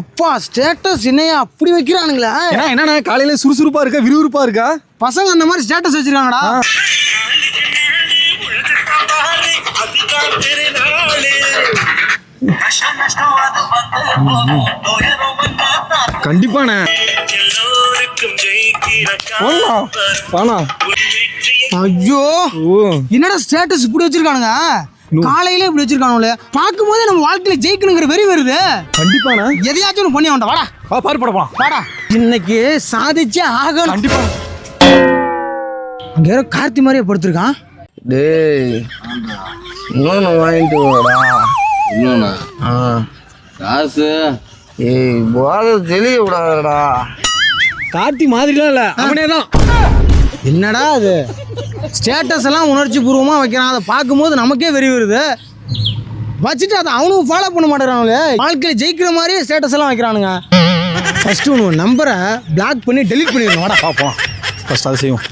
அப்பா ஸ்டேட்டஸ் என்னையா? அப்படி வைக்கிறானுங்களா. ஏன்னா என்னண்ணா காலையில சுறுசுறுப்பா இருக்கா விறுவிறுப்பா இருக்கா? பசங்க அந்த மாதிரி ஸ்டேட்டஸ் வச்சிருக்காங்கடா. கண்டிப்பாண்ணே. ஐயோ என்னடா ஸ்டேட்டஸ் இப்படி வச்சிருக்கானுங்க? காலையில இப்படி வச்சிருக்கானுங்களே. பார்க்கும் போதே நம்ம வாழ்க்கையில ஜெயிக்கணுங்கிற வெறி வருது. கண்டிப்பாண்ணா. எதையாச்சும் ஒன்று பண்ணி அவன்டா வாடா. ஆ பாரு போட போலாம். வாடா. இன்னைக்கு சாதிச்சே ஆகணும். கண்டிப்பா. அங்க யாரோ கார்த்தி மாதிரியே படுத்திருக்கான். டேய். இன்னொன்று வாங்கிட்டு வாடா. இன்னொன்னா? ஆ. காசு? ஏய் போதை தெளிய விடாதடா. கார்த்தி மாதிரிலாம் இல்ல அவனே தான். என்னடா அது? ஸ்டேட்டஸ் எல்லாம் உணர்ச்சி பூர்வமாக வைக்கிறான். அதை பார்க்கும்போது நமக்கே வெறி வருது. வச்சுட்டு அதை அவனும் ஃபாலோ பண்ண மாட்டேறானுங்களே வாழ்க்கையில் ஜெயிக்கிற மாதிரியே ஸ்டேட்டஸ் எல்லாம் வைக்கிறானுங்க. ஃபஸ்ட்டு ஒன்று நம்பரை பிளாக் பண்ணி டெலிட் பண்ணிடணும். வாடா பார்ப்போம் ஃபஸ்ட் அதை செய்வோம்.